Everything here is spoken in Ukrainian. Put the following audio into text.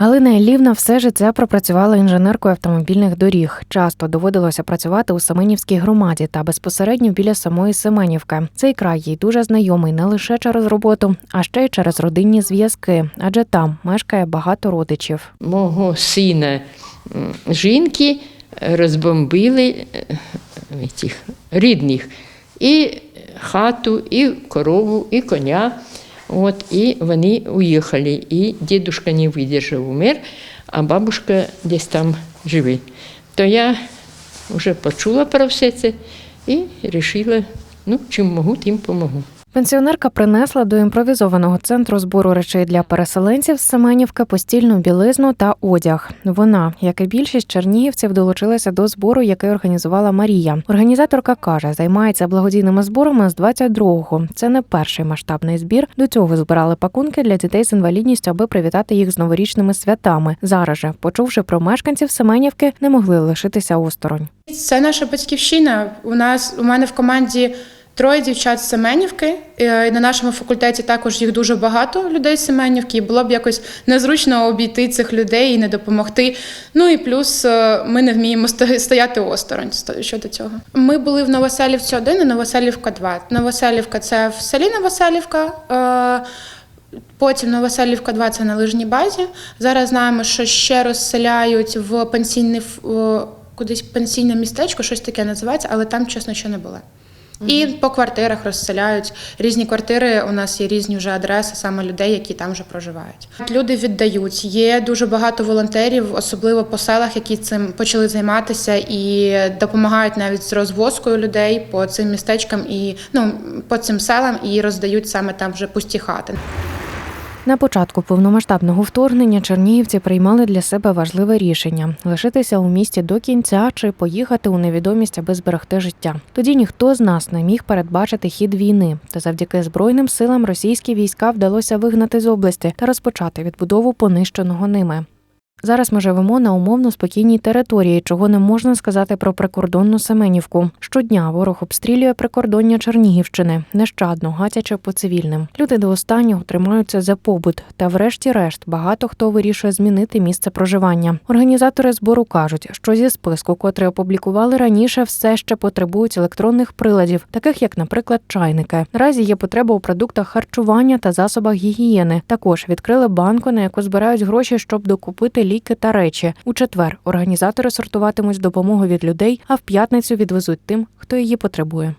Галина Іллівна все життя пропрацювала інженеркою автомобільних доріг. Часто доводилося працювати у Семенівській громаді та безпосередньо біля самої Семенівки. Цей край їй дуже знайомий не лише через роботу, а ще й через родинні зв'язки, адже там мешкає багато родичів. мого сина жінки розбомбили е, цих рідних. І хату, і корову, і коня. От, і вони уїхали. І дідушка не видержав, умер, а бабушка десь там живе. То я вже почула про все це і вирішила, ну, чим можу, тим помогу. Пенсіонерка принесла до імпровізованого центру збору речей для переселенців з Семенівки постільну білизну та одяг. Вона, як і більшість чернігівців, долучилася до збору, який організувала Марія. Організаторка каже, займається благодійними зборами з 22-го. Це не перший масштабний збір. До цього збирали пакунки для дітей з інвалідністю, аби привітати їх з новорічними святами. Зараз же, почувши про мешканців Семенівки, не могли лишитися осторонь. Це наша батьківщина. У нас у мене в команді троє дівчат з Семенівки. е, на нашому факультеті також їх дуже багато людей Семенівки. І було б якось незручно обійти цих людей і не допомогти. Ну і плюс е, ми не вміємо сто- стояти осторонь щодо цього. Ми були в Новоселівці 1 і Новоселівка 2. Новоселівка це в селі Новоселівка. е, Потім Новоселівка 2 це на лижній базі. Зараз знаємо, що ще розселяють в пенсійний кудись пенсійне містечко, щось таке називається, але там, чесно, ще не були. І по квартирах розселяють різні квартири. У нас є різні вже адреси саме людей, які там вже проживають. Люди віддають. Є дуже багато волонтерів, особливо по селах, які цим почали займатися і допомагають навіть з розвозкою людей по цим містечкам і ну по цим селам і роздають саме там вже пусті хати. На початку повномасштабного вторгнення чернігівці приймали для себе важливе рішення лишитися у місті до кінця чи поїхати у невідомість, аби зберегти життя. Тоді ніхто з нас не міг передбачити хід війни, та завдяки збройним силам російські війська вдалося вигнати з області та розпочати відбудову понищеного ними. Зараз ми живемо на умовно спокійній території, чого не можна сказати про прикордонну Семенівку. Щодня ворог обстрілює прикордоння Чернігівщини, нещадно гатячи по цивільним. Люди до останнього тримаються за побут, та врешті-решт багато хто вирішує змінити місце проживання. Організатори збору кажуть, що зі списку, котрий опублікували раніше, все ще потребують електронних приладів, таких як, наприклад, чайники. Наразі є потреба у продуктах харчування та засобах гігієни. Також відкрили банку, на яку збирають гроші, щоб докупити ліки та речі. У четвер організатори сортуватимуть допомогу від людей, а в п'ятницю відвезуть тим, хто її потребує.